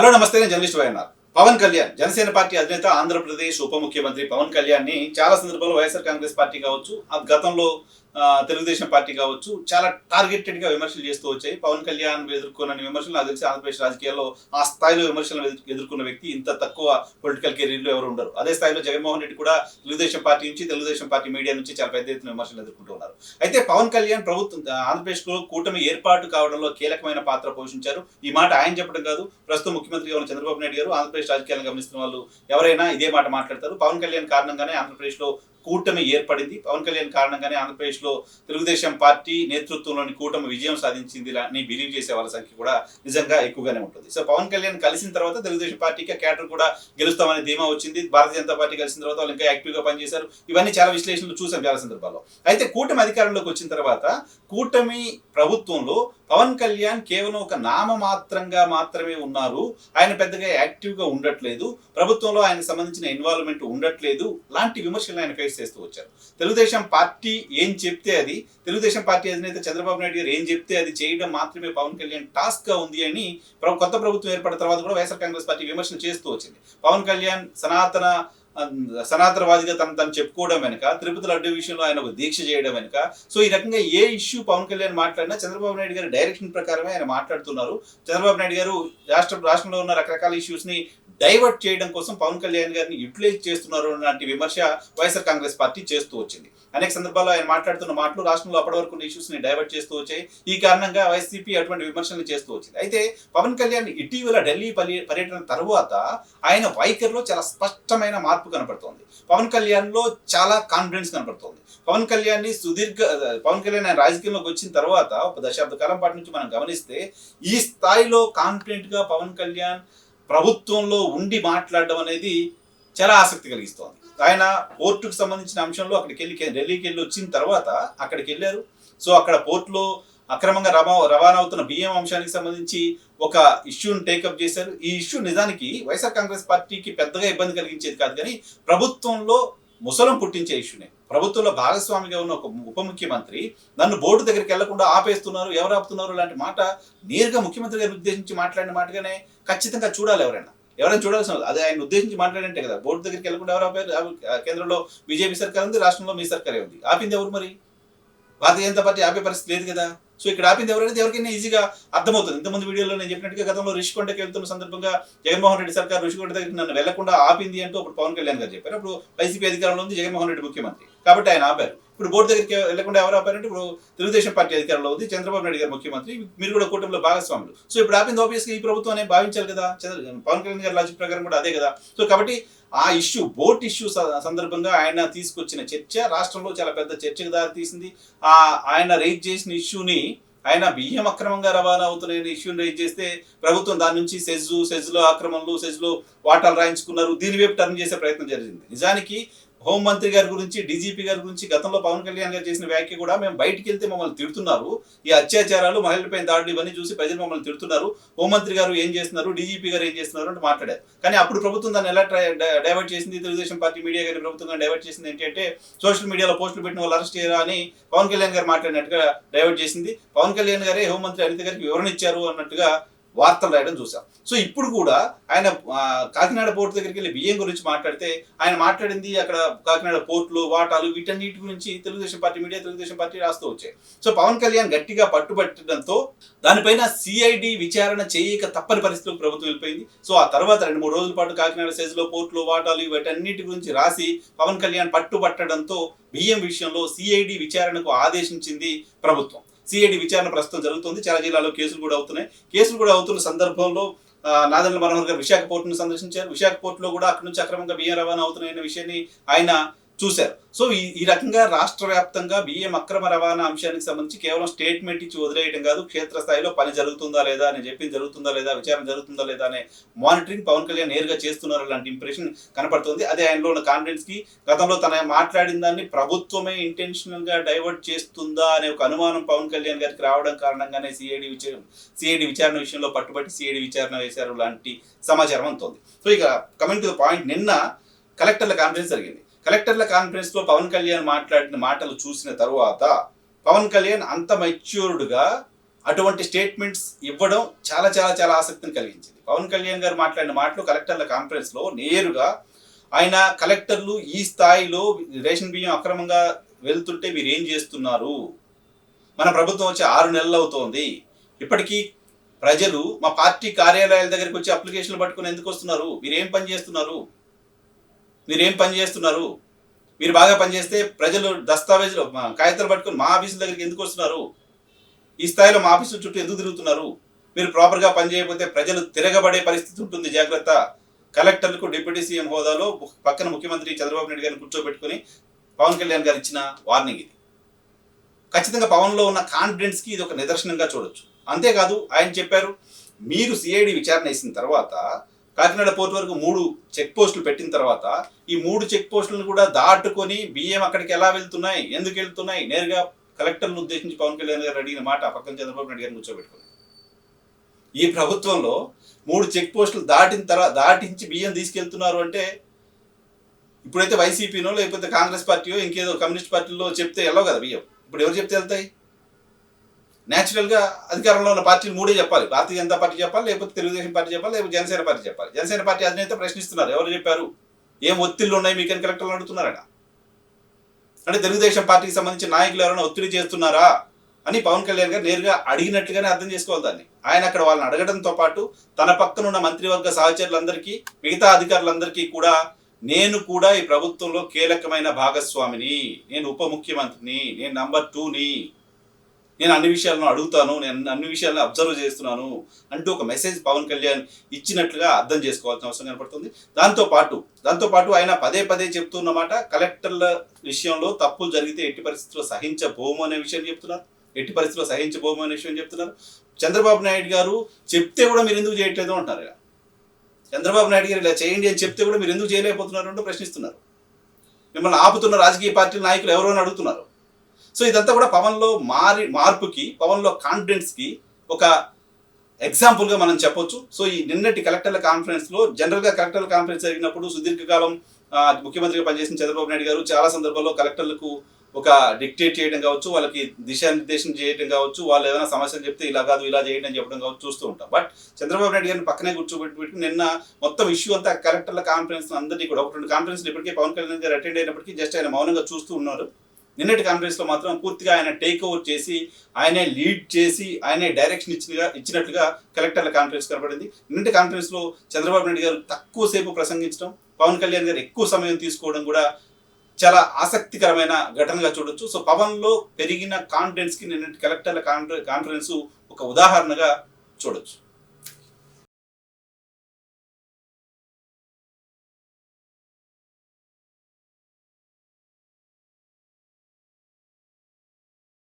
Hello నమస్తే నేను journalist YNR Pawan Kalyan Janasena party అధినేత ఆంధ్రప్రదేశ్ ఉప ముఖ్యమంత్రి పవన్ కళ్యాణ్ని చాలా సందర్భాల్లో వైఎస్ఆర్ కాంగ్రెస్ పార్టీ కావచ్చు ఆ గతంలో తెలుగుదేశం పార్టీ కావచ్చు చాలా టార్గెటెడ్గా విమర్శలు చేస్తూ వచ్చాయి. పవన్ కళ్యాణ్ ఎదుర్కొన్న విమర్శలు నాకు తెలిసి ఆంధ్రప్రదేశ్ రాజకీయాల్లో ఆ స్థాయిలో విమర్శలను ఎదుర్కొన్న వ్యక్తి ఇంత తక్కువ పొలిటికల్ కెరీర్లో ఎవరు ఉండరు. అదే స్థాయిలో జగన్మోహన్ రెడ్డి కూడా తెలుగుదేశం పార్టీ నుంచి తెలుగుదేశం పార్టీ మీడియా నుంచి చాలా పెద్ద ఎత్తున విమర్శలు ఎదుర్కొంటూ ఉన్నారు. అయితే పవన్ కళ్యాణ్ ప్రభుత్వం ఆంధ్రప్రదేశ్లో కూటమి ఏర్పాటు కావడంలో కీలకమైన పాత్ర పోషించారు. ఈ మాట ఆయన చెప్పడం కాదు ప్రస్తుతం ముఖ్యమంత్రిగా ఉన్న చంద్రబాబు నాయుడు గారు ఆంధ్రప్రదేశ్ రాజకీయాలను గమనిస్తున్న వాళ్ళు ఎవరైనా ఇదే మాట మాట్లాడతారు. పవన్ కళ్యాణ్ కారణంగానే ఆంధ్రప్రదేశ్లో కూటమి ఏర్పడింది. పవన్ కళ్యాణ్ కారణంగానే ఆంధ్రప్రదేశ్లో తెలుగుదేశం పార్టీ నేతృత్వంలోని కూటమి విజయం సాధించింది అని బిలీవ్ చేసే వాళ్ళ సంఖ్య కూడా నిజంగా ఎక్కువగానే ఉంటుంది. సో పవన్ కళ్యాణ్ కలిసిన తర్వాత తెలుగుదేశం పార్టీకి కేటర్ కూడా గెలుస్తామనే ధీమా వచ్చింది. భారతీయ జనతా పార్టీ కలిసిన తర్వాత వాళ్ళు ఇంకా యాక్టివ్గా పనిచేశారు. ఇవన్నీ చాలా విశ్లేషణలు చూసాం చాలా సందర్భాల్లో. అయితే కూటమి అధికారంలోకి వచ్చిన తర్వాత కూటమి ప్రభుత్వంలో పవన్ కళ్యాణ్ కేవలం ఒక నామమాత్రంగా మాత్రమే ఉన్నారు. ఆయన పెద్దగా యాక్టివ్గా ఉండట్లేదు. ప్రభుత్వంలో ఆయనకు సంబంధించిన ఇన్వాల్వ్మెంట్ ఉండట్లేదు. లాంటి విమర్శలు ఆయన ఫేస్ చేస్తూ వచ్చారు. తెలుగుదేశం పార్టీ ఏం చెప్తే అది తెలుగుదేశం పార్టీ అధినేత చంద్రబాబు నాయుడు గారు ఏం చెప్తే అది చేయడం మాత్రమే పవన్ కళ్యాణ్ టాస్క్గా ఉంది అని కొత్త ప్రభుత్వం ఏర్పడిన తర్వాత కూడా వైఎస్ఆర్ కాంగ్రెస్ పార్టీ విమర్శలు చేస్తూ వచ్చింది. పవన్ కళ్యాణ్ సనాతన సనాతనవాదిగా తను తను చెప్పుకోవడం వెనుక తిరుపతి లడ్డు విషయంలో ఆయన ఒక దీక్ష చేయడం వెనుక సో ఈ రకంగా ఏ ఇష్యూ పవన్ కళ్యాణ్ మాట్లాడినా చంద్రబాబు నాయుడు గారి డైరెక్షన్ ప్రకారమే ఆయన మాట్లాడుతున్నారు. చంద్రబాబు నాయుడు గారు రాష్ట్ర రాష్ట్రంలో ఉన్న రకరకాల ఇష్యూస్ని డైవర్ట్ చేయడం కోసం పవన్ కళ్యాణ్ గారిని యూటిలైజ్ చేస్తున్నారు లాంటి విమర్శ వైఎస్ఆర్ కాంగ్రెస్ పార్టీ చేస్తూ వచ్చింది. అనేక సందర్భాల్లో ఆయన మాట్లాడుతున్న మాటలు రాష్ట్రంలో అప్పటి వరకు ఉన్న ఇష్యూస్ని డైవర్ట్ చేస్తూ వచ్చాయి. ఈ కారణంగా వైసీపీ అటువంటి విమర్శలు చేస్తూ వచ్చింది. అయితే పవన్ కళ్యాణ్ ఇటీవల ఢిల్లీ పర్య- పర్యటన తర్వాత ఆయన వైఖరిలో చాలా స్పష్టమైన మార్పు కనపడుతోంది. పవన్ కళ్యాణ్లో చాలా కాన్ఫిడెన్స్ కనపడుతోంది. పవన్ కళ్యాణ్ని సుదీర్ఘ పవన్ కళ్యాణ్ ఆయన రాజకీయంలోకి వచ్చిన తర్వాత ఒక దశాబ్ద కాలం పాటు నుంచి మనం గమనిస్తే ఈ స్థాయిలో కాన్ఫిడెంట్గా పవన్ కళ్యాణ్ ప్రభుత్వంలో ఉండి మాట్లాడడం అనేది చాలా ఆసక్తి కలిగిస్తోంది. ఆయన పోర్టుకు సంబంధించిన అంశంలో అక్కడికి వెళ్ళి ఢిల్లీకి వెళ్ళి వచ్చిన తర్వాత అక్కడికి వెళ్ళారు. సో అక్కడ పోర్టులో అక్రమంగా రవా రవాణా అవుతున్న బియ్యం అంశానికి సంబంధించి ఒక ఇష్యూని టేకప్ చేశారు. ఈ ఇష్యూ నిజానికి వైఎస్ఆర్ కాంగ్రెస్ పార్టీకి పెద్దగా ఇబ్బంది కలిగించేది కాదు కానీ ప్రభుత్వంలో ముసలం పుట్టించే ఇష్యూనే ప్రభుత్వంలో భాగస్వామిగా ఉన్న ఒక ఉప ముఖ్యమంత్రి నన్ను బోర్డు దగ్గరికి వెళ్ళకుండా ఆపేస్తున్నారు ఎవరు ఆపుతున్నారు లాంటి మాట నేరుగా ముఖ్యమంత్రి గారిని ఉద్దేశించి మాట్లాడిన మాటగానే ఖచ్చితంగా చూడాలి ఎవరైనా. ఎవరైనా చూడాల్సిన అది ఆయన ఉద్దేశించి మాట్లాడంటే కదా. బోర్డు దగ్గరికి వెళ్ళకుండా ఎవరు ఆపారు? కేంద్రంలో బీజేపీ సర్కార్ ఉంది రాష్ట్రంలో మీ సర్కారే ఉంది. ఆపింది ఎవరు మరి? భారతీయ జనతా పార్టీ ఆపే పరిస్థితి లేదు కదా. సో ఇక్కడ ఆపింది ఎవరైతే ఎవరికైనా ఈజీగా అర్థమవుతుంది. ఇంతమంది వీడియోలో నేను చెప్పినట్టుగా గతంలో రిషికొండకి వెళ్తున్న సందర్భంగా జగన్మోహన్ రెడ్డి సర్కార్ రిషికొండ దగ్గరికి నన్ను వెళ్ళకుండా ఆపింది అంటూ అప్పుడు పవన్ కళ్యాణ్ గారు చెప్పారు. అప్పుడు వైసీపీ అధికారంలో ఉంది జగన్మోహన్ రెడ్డి ముఖ్యమంత్రి. కాబట్టి ఆయన ఆపారు. ఇప్పుడు బోర్డు దగ్గరికి వెళ్ళకుండా ఎవరు ఆపారంటే ఇప్పుడు తెలుగుదేశం పార్టీ అధికారంలో ఉంది. చంద్రబాబు నాయుడు గారు ముఖ్యమంత్రి. మీరు కూడా కూటమిలో భాగస్వాములు. సో ఇప్పుడు ఆపింది ఆబ్వియస్ ఈ ప్రభుత్వం అనేది భావించాలి కదా. పవన్ కళ్యాణ్ గారి లాజిక్ ప్రకారం కూడా అదే కదా. సో కాబట్టి ఆ ఇష్యూ బోట్ ఇష్యూ సందర్భంగా ఆయన తీసుకొచ్చిన చర్చ రాష్ట్రంలో చాలా పెద్ద చర్చకు దారి తీసింది ఆ ఆయన రేజ్ చేసిన ఇష్యూని ఆయన బియ్యం అక్రమంగా రవాణా అవుతున్న ఇష్యూని రేజ్ చేస్తే ప్రభుత్వం దాని నుంచి సెజ్జు సెజ్లో ఆక్రమణలు సెజ్లో వాటాలు రాయించుకున్నారు. దీని వైపు టర్న్ చేసే ప్రయత్నం జరిగింది. నిజానికి హోంమంత్రి గారి గురించి డీజీపీ గారి గురించి గతంలో పవన్ కళ్యాణ్ గారు చేసిన వ్యాఖ్య కూడా మేము బయటికి వెళ్తే మమ్మల్ని తిడుతున్నారు. ఈ అత్యాచారాలు మహిళలపై దాడులు ఇవన్నీ చూసి ప్రజలు మమ్మల్ని తిడుతున్నారు. హోంమంత్రి గారు ఏం చేస్తున్నారు? డీజీపీ గారు ఏం చేస్తున్నారు? అంటే మాట్లాడారు. కానీ అప్పుడు ప్రభుత్వం దాన్ని ఎలా డైవర్ట్ చేసింది? తెలుగుదేశం పార్టీ మీడియా గారి ప్రభుత్వం డైవర్ట్ చేసింది ఏంటంటే సోషల్ మీడియాలో పోస్టులు పెట్టిన వాళ్ళు అరెస్ట్ చేయరా అని పవన్ కళ్యాణ్ గారు మాట్లాడినట్టుగా డైవర్ట్ చేసింది. పవన్ కళ్యాణ్ గారే హోంమంత్రి అనిత గారికి వివరణ ఇచ్చారు అన్నట్టుగా వార్తలు రాయడం చూసాం. సో ఇప్పుడు కూడా ఆయన కాకినాడ పోర్టు దగ్గరికి వెళ్ళి బియ్యం గురించి మాట్లాడితే ఆయన మాట్లాడింది అక్కడ కాకినాడ పోర్టులు వాటాలు వీటన్నిటి గురించి Telugu Desam party media Telugu Desam party రాస్తూ వచ్చాయి. సో పవన్ కళ్యాణ్ గట్టిగా పట్టుబట్టడంతో దానిపైన సిఐడి విచారణ చేయక తప్పని పరిస్థితులకు ప్రభుత్వం వెళ్ళిపోయింది. సో ఆ తర్వాత రెండు మూడు రోజుల పాటు కాకినాడ సైజులో పోర్టులు వాటాలు వీటన్నిటి గురించి రాసి పవన్ కళ్యాణ్ పట్టుబట్టడంతో బియ్యం విషయంలో సిఐడి విచారణకు ఆదేశించింది ప్రభుత్వం. సిఐడి విచారణ ప్రస్తుతం జరుగుతుంది. చాలా జిల్లాలో కేసులు కూడా అవుతున్నాయి. కేసులు కూడా అవుతున్న సందర్భంలో ఆ, నాదెండ్ల మనోహర్ గారు విశాఖ పోర్టును సందర్శించారు. విశాఖ పోర్టులో కూడా అక్కడి నుంచి అక్రమంగా బియ్యం రవాణా అవుతున్నాయనే విషయాన్ని ఆయన చూశారు. సో ఈ ఈ రకంగా రాష్ట్ర వ్యాప్తంగా బియ్యం అక్రమ రవాణా అంశానికి సంబంధించి కేవలం స్టేట్మెంట్ ఇచ్చి వదిలేయడం కాదు క్షేత్రస్థాయిలో పని జరుగుతుందా లేదా అని చెప్పి జరుగుతుందా లేదా విచారణ జరుగుతుందా లేదా అనే మానిటరింగ్ పవన్ కళ్యాణ్ నేరుగా చేస్తున్నారు లాంటి ఇంప్రెషన్ కనపడుతుంది. అదే ఆయనలో ఉన్న కాన్ఫిడెన్స్కి గతంలో తన మాట్లాడిన దాన్ని ప్రభుత్వమే ఇంటెన్షనల్గా డైవర్ట్ చేస్తుందా అనే ఒక అనుమానం పవన్ కళ్యాణ్ గారికి రావడం కారణంగానే సిఐడి విచారణ సిఐడి విచారణ విషయంలో పట్టుబట్టి సిఐడి విచారణ వేశారు లాంటి సమాచారం అంతోంది సో ఇక కమింగ్ టు పాయింట్ నిన్న కలెక్టర్ల కాన్ఫరెన్స్ జరిగింది. కలెక్టర్ల కాన్ఫరెన్స్లో పవన్ కళ్యాణ్ మాట్లాడిన మాటలు చూసిన తరువాత పవన్ కళ్యాణ్ అంత మెచ్యూర్డ్గా అటువంటి స్టేట్మెంట్స్ ఇవ్వడం చాలా చాలా చాలా ఆసక్తిని కలిగించింది. పవన్ కళ్యాణ్ గారు మాట్లాడిన మాటలు కలెక్టర్ల కాన్ఫరెన్స్లో నేరుగా ఆయన కలెక్టర్లు ఈ స్థాయిలో రేషన్ బియ్యం అక్రమంగా వెళ్తుంటే మీరు ఏం చేస్తున్నారు? మన ప్రభుత్వం వచ్చి ఆరు నెలలు అవుతోంది. ఇప్పటికీ ప్రజలు మా పార్టీ కార్యాలయాల దగ్గరికి వచ్చి అప్లికేషన్లు పట్టుకుని ఎందుకు వస్తున్నారు? మీరు ఏం పని చేస్తున్నారు? మీరేం పని చేస్తున్నారు? మీరు బాగా పనిచేస్తే ప్రజలు దస్తావేజులు మా కాగితాలు పట్టుకొని మా ఆఫీసుల దగ్గరికి ఎందుకు వస్తున్నారు? ఈ స్థాయిలో మా ఆఫీసు చుట్టూ ఎందుకు తిరుగుతున్నారు? మీరు ప్రాపర్గా పనిచేయకపోతే ప్రజలు తిరగబడే పరిస్థితి ఉంటుంది జాగ్రత్త. కలెక్టర్లకు డిప్యూటీ సీఎం హోదాలో పక్కన ముఖ్యమంత్రి చంద్రబాబు నాయుడు గారిని కూర్చోబెట్టుకుని పవన్ కళ్యాణ్ గారు ఇచ్చిన వార్నింగ్ ఇది. ఖచ్చితంగా పవన్లో ఉన్న కాన్ఫిడెన్స్కి ఇది ఒక నిదర్శనంగా చూడొచ్చు. అంతేకాదు ఆయన చెప్పారు మీరు సిఐడి విచారణ వేసిన తర్వాత కాకినాడ పోర్ట్ వరకు మూడు చెక్ పోస్టులు పెట్టిన తర్వాత ఈ మూడు చెక్ పోస్టులను కూడా దాటుకొని బియ్యం అక్కడికి ఎలా వెళ్తున్నాయి ఎందుకు వెళ్తున్నాయి నేరుగా కలెక్టర్ను ఉద్దేశించి పవన్ కళ్యాణ్ గారు అడిగిన మాట పక్కన చంద్రబాబు నాయుడు గారిని కూర్చోబెట్టుకుని. ఈ ప్రభుత్వంలో మూడు చెక్ పోస్టులు దాటిన తర్వాత దాటించి బియ్యం తీసుకెళ్తున్నారు అంటే ఇప్పుడైతే వైసీపీనో లేకపోతే కాంగ్రెస్ పార్టీయో ఇంకేదో కమ్యూనిస్ట్ పార్టీలో చెప్తే వెళ్ళవు కదా బియ్యం. ఇప్పుడు ఎవరు చెప్తే వెళ్తాయి? న్యాచురల్గా అధికారంలో ఉన్న పార్టీలు మూడే చెప్పాలి. భారతీయ జనతా పార్టీ చెప్పాలి లేకపోతే తెలుగుదేశం పార్టీ చెప్పాలి లేకపోతే జనసేన పార్టీ చెప్పాలి. జనసేన పార్టీ అధినేత ప్రశ్నిస్తున్నారు. ఎవరు చెప్పారు? ఏం ఒత్తిళ్ళు ఉన్నాయి? మీకని కలెక్టర్లు అడుగుతున్నారట? అంటే తెలుగుదేశం పార్టీకి సంబంధించిన నాయకులు ఎవరైనా ఒత్తిడి చేస్తున్నారా అని పవన్ కళ్యాణ్ గారు నేరుగా అడిగినట్లుగానే అర్థం చేసుకోవాలి దాన్ని. ఆయన అక్కడ వాళ్ళని అడగడంతో పాటు తన పక్కన ఉన్న మంత్రివర్గ సహచరులందరికీ మిగతా అధికారులందరికీ కూడా నేను కూడా ఈ ప్రభుత్వంలో కీలకమైన భాగస్వామిని నేను ఉప ముఖ్యమంత్రిని నేను నంబర్ టూని నేను అన్ని విషయాలను అడుగుతాను నేను అన్ని విషయాలను అబ్జర్వ్ చేస్తున్నాను అంటూ ఒక మెసేజ్ పవన్ కళ్యాణ్ ఇచ్చినట్లుగా అర్థం చేసుకోవాల్సిన అవసరం కనపడుతుంది. దాంతో పాటు దాంతో పాటు ఆయన పదే పదే చెప్తున్నమాట కలెక్టర్ల విషయంలో తప్పులు జరిగితే ఎట్టి పరిస్థితుల్లో సహించబోము అనే విషయం చెప్తున్నారు. ఎట్టి పరిస్థితుల్లో సహించబోము అనే విషయం చెప్తున్నారు. చంద్రబాబు నాయుడు గారు చెప్తే కూడా మీరు ఎందుకు చేయట్లేదు అంటారు ఇలా చంద్రబాబు నాయుడు గారు ఇలా చేయండి అని చెప్తే కూడా మీరు ఎందుకు చేయలేకపోతున్నారు అంటూ ప్రశ్నిస్తున్నారు. మిమ్మల్ని ఆపుతున్న రాజకీయ పార్టీల నాయకులు ఎవరో అని అడుగుతున్నారు. సో ఇదంతా కూడా పవన్లో మారి మార్పుకి పవన్లో కాన్ఫిడెన్స్కి ఒక ఎగ్జాంపుల్గా మనం చెప్పొచ్చు. సో ఈ నిన్నటి కలెక్టర్ల కాన్ఫరెన్స్లో జనరల్గా కలెక్టర్ల కాన్ఫరెన్స్ జరిగినప్పుడు సుదీర్ఘకాలం ముఖ్యమంత్రిగా పనిచేసిన చంద్రబాబు నాయుడు గారు చాలా సందర్భాల్లో కలెక్టర్లకు ఒక డిక్టేట్ చేయడం కావచ్చు వాళ్ళకి దిశానిర్దేశం చేయడం కావచ్చు వాళ్ళు ఏదైనా సమస్యలు చెప్తే ఇలా కాదు ఇలా చేయండి అని చెప్పడం కావచ్చు చూస్తూ ఉంటాం. బట్ చంద్రబాబు నాయుడు గారిని పక్కనే కూర్చోబెట్టి నిన్న మొత్తం ఇష్యూ అంతా కలెక్టర్ల కాన్ఫరెన్స్ అందరినీ కూడా ఒక రెండు కాన్ఫరెన్స్ ఇప్పటికే పవన్ కళ్యాణ్ గారు అటెండ్ అయినప్పటికీ జస్ట్ ఆయన మౌనంగా చూస్తూ ఉన్నారు. నిన్నటి కాన్ఫరెన్స్లో మాత్రం పూర్తిగా ఆయన టేక్ ఓవర్ చేసి ఆయనే లీడ్ చేసి ఆయనే డైరెక్షన్ ఇచ్చినగా ఇచ్చినట్లుగా కలెక్టర్ల కాన్ఫరెన్స్ కనబడింది. నిన్నటి కాన్ఫరెన్స్లో చంద్రబాబు నాయుడు గారు తక్కువ సేపు ప్రసంగించడం పవన్ కళ్యాణ్ గారు ఎక్కువ సమయం తీసుకోవడం కూడా చాలా ఆసక్తికరమైన ఘటనగా చూడొచ్చు. సో పవన్లో పెరిగిన కాన్ఫిడెన్స్కి నిన్నటి కలెక్టర్ల కాన్ఫరెన్స్ ఒక ఉదాహరణగా చూడొచ్చు.